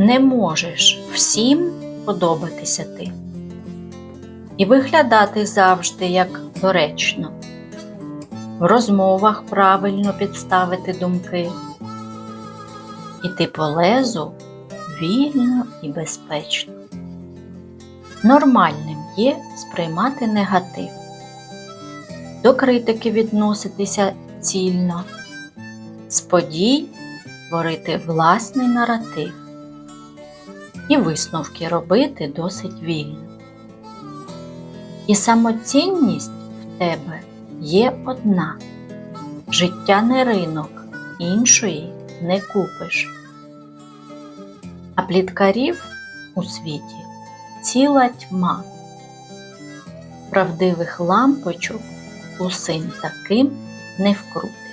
Не можеш всім подобатися ти. І виглядати завжди як доречно. В розмовах правильно підставити думки. Іти по лезу вільно і безпечно. Нормальним є сприймати негатив, до критики відноситися цільно, з подій творити власний наратив і висновки робити досить вільно. І самоцінність в тебе є одна. Життя не ринок, іншої не купиш. А пліткарів у світі ціла тьма. Правдивих лампочок у син таким не вкрутиш.